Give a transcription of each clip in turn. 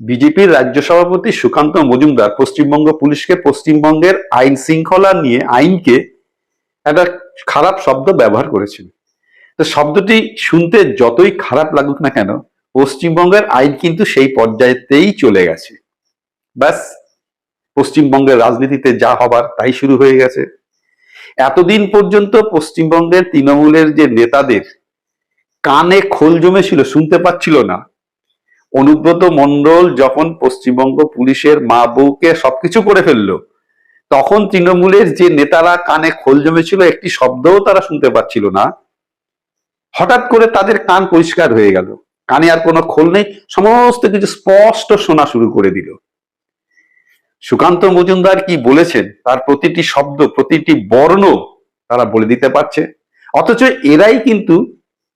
বিজেপির রাজ্য সভাপতি সুকান্ত মজুমদার পশ্চিমবঙ্গ পুলিশকে পশ্চিমবঙ্গের আইন শৃঙ্খলা নিয়ে আইনকে একটা খারাপ শব্দ ব্যবহার করেছেন তো শব্দটি শুনতে যতই খারাপ লাগুক না কেন, পশ্চিমবঙ্গের আইন কিন্তু সেই পর্যায়েতেই চলে গেছে। ব্যাস, পশ্চিমবঙ্গের রাজনীতিতে যা হবার তাই শুরু হয়ে গেছে। এতদিন পর্যন্ত পশ্চিমবঙ্গের তৃণমূলের যে নেতাদের কানে খোল জমেছিল, শুনতে পাচ্ছিল না। অনুব্রত মণ্ডল যখন পশ্চিমবঙ্গ পুলিশের মা বউকে সবকিছু করে ফেলল, তখন তৃণমূলের যে নেতারা কানে খোল জমেছিল, একটি শব্দও তারা শুনতে পাচ্ছিল না। হঠাৎ করে তাদের কান পরিষ্কার হয়ে গেল। কানে আর কোনো খোল নেই, সমস্ত কিছু স্পষ্ট শোনা শুরু করে দিল। সুকান্ত মজুমদার কি বলেছেন? তার প্রতিটি শব্দ, প্রতিটি বর্ণ তারা বলে দিতে পারছে। অথচ এরাই কিন্তু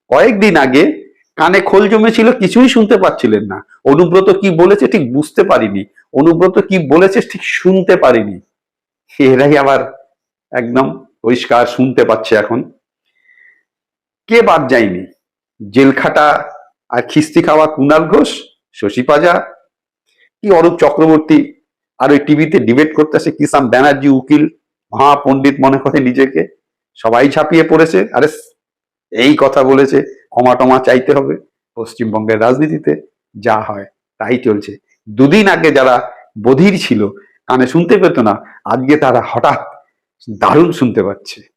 কয়েকদিন আগে কানে খোল জমেছিল, কিছুই শুনতে পাচ্ছিলেন না। অনুব্রত কি বলেছে ঠিক বুঝতে পারিনি। অনুব্রত কি বলেছে ঠিক শুনতে পারিনি। এরাই আবার একদম পরিষ্কার শুনতে পাচ্ছে এখন। কে বাদ যায়নি? জেলখাটা আর খিস্তি খাওয়া কুণাল ঘোষ, শশী পাজা? কি অরূপ চক্রবর্তী আর ওই টিভিতে ডিবেট করতে আসে কিষান ব্যানার্জি, উকিল, মহাপণ্ডিত মনে করে নিজেকে? সবাই ঝাঁপিয়ে পড়েছে। আরে, এই কথা বলেছে। ক্ষমা টমা চাইতে হবে। পশ্চিমবঙ্গের রাজনীতিতে যা হয় তাই চলছে। দুদিন আগে যারা বধির ছিল, কানে শুনতে পেত না, আজকে তারা হঠাৎ দারুণ শুনতে পাচ্ছে।